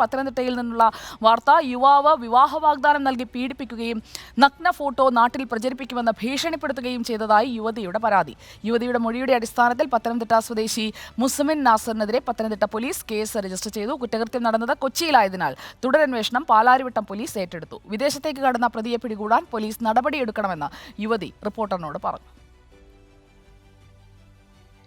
പത്തനംതിട്ടയിൽ നിന്നുള്ള വാർത്ത യുവാവ് വിവാഹ വാഗ്ദാനം നൽകി പീഡിപ്പിക്കുകയും നഗ്ന ഫോട്ടോ നാട്ടിൽ പ്രചരിപ്പിക്കുമെന്ന് ഭീഷണിപ്പെടുത്തുകയും ചെയ്തതായി യുവതിയുടെ പരാതി. യുവതിയുടെ മൊഴിയുടെ അടിസ്ഥാനത്തിൽ പത്തനംതിട്ട സ്വദേശി മുസമിൻ നാസറിനെതിരെ പത്തനംതിട്ട പോലീസ് കേസ് രജിസ്റ്റർ ചെയ്തു. കുറ്റകൃത്യം നടന്നത് കൊച്ചിയിലായതിനാൽ തുടരന്വേഷണം പാലാരിവട്ടം പോലീസ് ഏറ്റെടുത്തു. വിദേശത്തേക്ക് കടന്ന പ്രതിയെ പിടികൂടാൻ പോലീസ് നടപടിയെടുക്കണമെന്ന് യുവതി റിപ്പോർട്ടറിനോട് പറഞ്ഞു.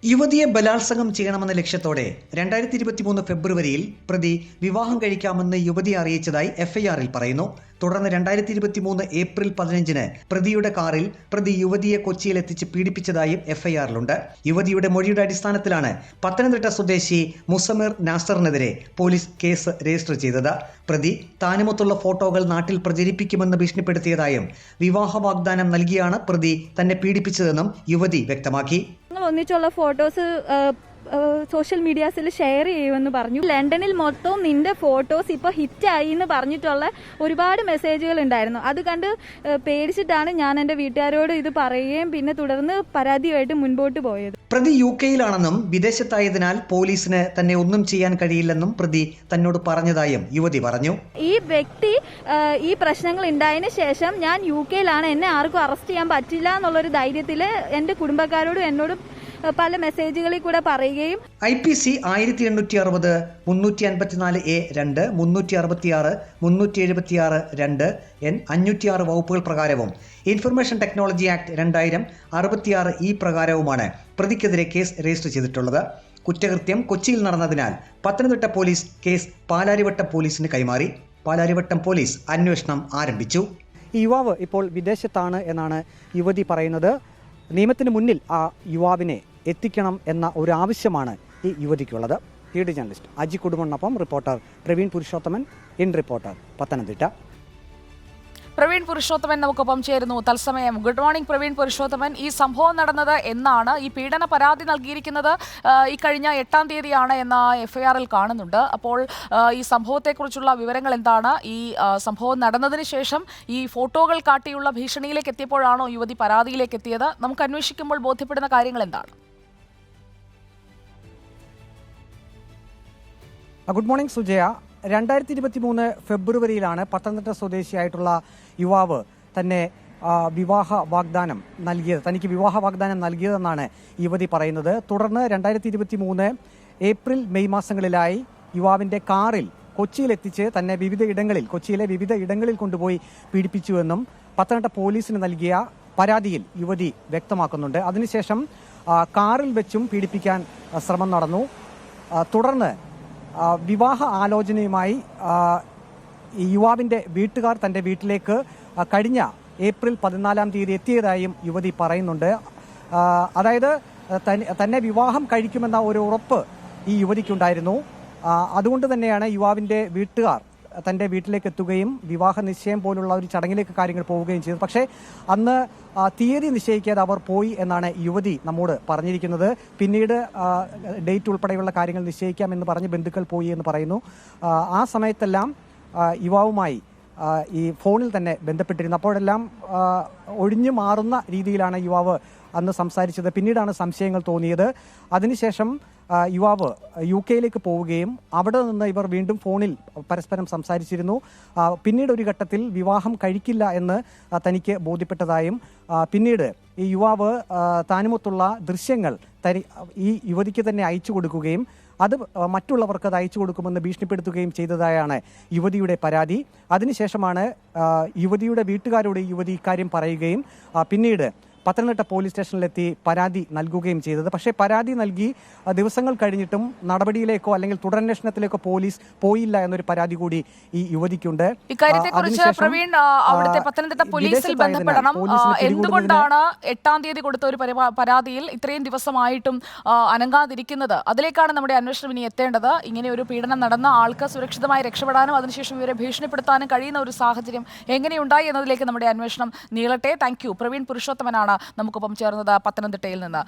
യുവതിയെ ബലാത്സംഗം ചെയ്യണമെന്ന ലക്ഷ്യത്തോടെ രണ്ടായിരത്തി ഇരുപത്തി മൂന്ന് ഫെബ്രുവരിയിൽ പ്രതി വിവാഹം കഴിക്കാമെന്ന് യുവതി അറിയിച്ചതായി എഫ്ഐആറിൽ പറയുന്നു. തുടർന്ന് രണ്ടായിരത്തി ഇരുപത്തി മൂന്ന് ഏപ്രിൽ പതിനഞ്ചിന് പ്രതിയുടെ കാറിൽ പ്രതി യുവതിയെ കൊച്ചിയിൽ എത്തിച്ച് പീഡിപ്പിച്ചതായും എഫ്ഐആറിലുണ്ട്. യുവതിയുടെ മൊഴിയുടെ അടിസ്ഥാനത്തിലാണ് പത്തനംതിട്ട സ്വദേശി മുസമിർ നാസറിനെതിരെ പോലീസ് കേസ് രജിസ്റ്റർ ചെയ്തത്. പ്രതി താനുമൊത്തുള്ള ഫോട്ടോകൾ നാട്ടിൽ പ്രചരിപ്പിക്കുമെന്ന് ഭീഷണിപ്പെടുത്തിയതായും വിവാഹ വാഗ്ദാനം നൽകിയാണ് പ്രതി തന്നെ പീഡിപ്പിച്ചതെന്നും യുവതി വ്യക്തമാക്കി. ഒന്നിച്ചുള്ള ഫോട്ടോസ് സോഷ്യൽ മീഡിയാസിൽ ഷെയർ ചെയ്യുമെന്ന് പറഞ്ഞു. ലണ്ടനിൽ മൊത്തം നിന്റെ ഫോട്ടോസ് ഇപ്പോൾ ഹിറ്റായി എന്ന് പറഞ്ഞിട്ടുള്ള ഒരുപാട് മെസ്സേജുകൾ ഉണ്ടായിരുന്നു. അത് കണ്ട് പേടിച്ചിട്ടാണ് ഞാൻ എന്റെ വീട്ടുകാരോട് ഇത് പറയുകയും പിന്നെ തുടർന്ന് പരാതിയുമായിട്ട് മുൻപോട്ട് പോയത്. പ്രതി യു കെയിലാണെന്നും വിദേശത്തായതിനാൽ പോലീസിന് തന്നെ ഒന്നും ചെയ്യാൻ കഴിയില്ലെന്നും പ്രതി തന്നോട് പറഞ്ഞതായും യുവതി പറഞ്ഞു. ഈ വ്യക്തി ഈ പ്രശ്നങ്ങൾ ഉണ്ടായതിന് ശേഷം ഞാൻ യു കെയിലാണ്. എന്നെ ആർക്കും അറസ്റ്റ് ചെയ്യാൻ പറ്റില്ല എന്നുള്ളൊരു ധൈര്യത്തിൽ എന്റെ കുടുംബക്കാരോടും എന്നോടും പല മെസ്സേജുകളിൽ കൂടെ പറയുകയും ഐ പി സി ആയിരത്തി എണ്ണൂറ്റി അറുപത് മുന്നൂറ്റി അൻപത്തിനാല് എ രണ്ട് മുന്നൂറ്റി അറുപത്തിയാറ് മുന്നൂറ്റി എഴുപത്തിയാറ് രണ്ട് എൻ അഞ്ഞൂറ്റിയാറ് വകുപ്പുകൾ പ്രകാരവും. ഇൻഫർമേഷൻ ടെക്നോളജി ആക്ട് രണ്ടായിരം അറുപത്തിയാറ് ഇ പ്രകാരവുമാണ് പ്രതിക്കെതിരെ കേസ് രജിസ്റ്റർ ചെയ്തിട്ടുള്ളത്. കുറ്റകൃത്യം കൊച്ചിയിൽ നടന്നതിനാൽ പത്തനംതിട്ട പോലീസ് കേസ് പാലാരിവട്ടം പോലീസിന് കൈമാറി. പാലാരിവട്ടം പോലീസ് അന്വേഷണം ആരംഭിച്ചു. ഈ യുവാവ് ഇപ്പോൾ വിദേശത്താണ് എന്നാണ് യുവതി പറയുന്നത്. നിയമത്തിന് മുന്നിൽ ആ യുവാവിനെ എത്തിക്കണം എന്ന ഒരു ആവശ്യമാണ് ഈ യുവതിക്കുള്ളത്. P D journalist Aji കുടുംബനൊപ്പം reporter Praveen Purushothaman in reporter Pathanamthitta. Praveen Purushothaman നമുക്കൊപ്പം ചേരുന്നു. തത്സമയം ഗുഡ് മോർണിംഗ് പ്രവീൺ പുരുഷോത്തമൻ. ഈ സംഭവം നടന്നത് എന്നാണ് ഈ പീഡന പരാതി നൽകിയിരിക്കുന്നത്. ഈ കഴിഞ്ഞ എട്ടാം തീയതിയാണ് എന്ന എഫ്ഐആറിൽ കാണുന്നുണ്ട്. അപ്പോൾ ഈ സംഭവത്തെക്കുറിച്ചുള്ള വിവരങ്ങൾ എന്താണ്? ഈ സംഭവം നടന്നതിന് ശേഷം ഈ ഫോട്ടോകൾ കാട്ടിയുള്ള ഭീഷണിയിലേക്ക് എത്തിയപ്പോഴാണോ യുവതി പരാതിയിലേക്ക് എത്തിയത്? നമുക്ക് അന്വേഷിക്കുമ്പോൾ ബോധ്യപ്പെടുന്ന കാര്യങ്ങൾ എന്താണ്? Good morning Sujaya. രണ്ടായിരത്തി ഇരുപത്തി മൂന്ന് ഫെബ്രുവരിയിലാണ് പത്തനംതിട്ട സ്വദേശിയായിട്ടുള്ള യുവാവ് തന്നെ വിവാഹ വാഗ്ദാനം നൽകിയത്. തനിക്ക് വിവാഹ വാഗ്ദാനം നൽകിയതെന്നാണ് യുവതി പറയുന്നത്. തുടർന്ന് രണ്ടായിരത്തി ഇരുപത്തി മൂന്ന് ഏപ്രിൽ മെയ് മാസങ്ങളിലായി യുവാവിന്റെ കാറിൽ കൊച്ചിയിലെത്തിച്ച് തന്നെ വിവിധ ഇടങ്ങളിൽ കൊച്ചിയിലെ വിവിധ ഇടങ്ങളിൽ കൊണ്ടുപോയി പീഡിപ്പിച്ചുവെന്നും പത്തനംതിട്ട പോലീസിന് നൽകിയ പരാതിയിൽ യുവതി വ്യക്തമാക്കുന്നുണ്ട്. അതിനുശേഷം കാറിൽ വെച്ചും പീഡിപ്പിക്കാൻ ശ്രമം നടന്നു. തുടർന്ന് വിവാഹ ആലോചനയുമായി യുവാവിന്റെ വീട്ടുകാർ തന്റെ വീട്ടിലേക്ക് കഴിഞ്ഞ ഏപ്രിൽ പതിനാലാം തീയതി എത്തിയതായും യുവതി പറയുന്നുണ്ട്. അതായത് തന്നെ വിവാഹം കഴിക്കുമെന്ന ഒരു ഉറപ്പ് ഈ യുവതിക്കുണ്ടായിരുന്നു. അതുകൊണ്ട് തന്നെയാണ് യുവാവിന്റെ വീട്ടുകാർ തന്റെ വീട്ടിലേക്ക് എത്തുകയും വിവാഹ നിശ്ചയം പോലുള്ള ഒരു ചടങ്ങിലേക്ക് കാര്യങ്ങൾ പോവുകയും ചെയ്തു. പക്ഷേ അന്ന് തീയതി നിശ്ചയിക്കാതെ അവർ പോയി എന്നാണ് യുവതി നമ്മോട് പറഞ്ഞിരിക്കുന്നത്. പിന്നീട് ഡേറ്റ് ഉൾപ്പെടെയുള്ള കാര്യങ്ങൾ നിശ്ചയിക്കാം എന്ന് പറഞ്ഞ് ബന്ധുക്കൾ പോയി എന്ന് പറയുന്നു. ആ, സമയത്തെല്ലാം യുവാവുമായി ഈ ഫോണിൽ തന്നെ ബന്ധപ്പെട്ടിരുന്നു. അപ്പോഴെല്ലാം ഒഴിഞ്ഞു മാറുന്ന രീതിയിലാണ് യുവാവ് അന്ന് സംസാരിച്ചത്. പിന്നീടാണ് സംശയങ്ങൾ തോന്നിയത്. അതിനുശേഷം യുവാവ് യു കെയിലേക്ക് പോവുകയും അവിടെ നിന്ന് ഇവർ വീണ്ടും ഫോണിൽ പരസ്പരം സംസാരിച്ചിരുന്നു. പിന്നീട് ഒരു ഘട്ടത്തിൽ വിവാഹം കഴിക്കില്ല എന്ന് തനിക്ക് ബോധ്യപ്പെട്ടതായും പിന്നീട് ഈ യുവാവ് താനുമൊത്തുള്ള ദൃശ്യങ്ങൾ തനി ഈ യുവതിക്ക് തന്നെ അയച്ചു കൊടുക്കുകയും അത് മറ്റുള്ളവർക്ക് അത് അയച്ചു കൊടുക്കുമെന്ന് ഭീഷണിപ്പെടുത്തുകയും ചെയ്തതായാണ് യുവതിയുടെ പരാതി. അതിനുശേഷമാണ് യുവതിയുടെ വീട്ടുകാരോട് യുവതി ഇക്കാര്യം പറയുകയും പിന്നീട് പത്തനംതിട്ട പോലീസ് സ്റ്റേഷനിലെത്തി പരാതി നൽകുകയും ചെയ്തത്. പക്ഷേ പരാതി നൽകി ദിവസങ്ങൾ കഴിഞ്ഞിട്ടും നടപടിയിലേക്കോ അല്ലെങ്കിൽ തുടരന്വേഷണത്തിലേക്കോ പോലീസ് പോയില്ല എന്നൊരു പരാതി കൂടി ഈ യുവതിക്കുണ്ട്. ഇക്കാര്യത്തെക്കുറിച്ച് പ്രവീൺ അവിടുത്തെ പത്തനംതിട്ട പോലീസിൽ ബന്ധപ്പെടണം. എന്തുകൊണ്ടാണ് എട്ടാം തീയതി കൊടുത്ത ഒരു പരാതിയിൽ ഇത്രയും ദിവസമായിട്ടും അനങ്ങാതിരിക്കുന്നത്? അതിലേക്കാണ് നമ്മുടെ അന്വേഷണം ഇനി എത്തേണ്ടത്. ഇങ്ങനെ ഒരു പീഡനം നടന്ന ആൾക്ക് സുരക്ഷിതമായി രക്ഷപ്പെടാനും അതിനുശേഷം ഇവരെ ഭീഷണിപ്പെടുത്താനും കഴിയുന്ന ഒരു സാഹചര്യം എങ്ങനെയുണ്ടായി എന്നതിലേക്ക് നമ്മുടെ അന്വേഷണം നീളട്ടെ. Thank you. പ്രവീൺ പുരുഷോത്തമനാണ് നമുക്കൊപ്പം ചേർന്നത് പത്തനംതിട്ടയിൽ നിന്ന്.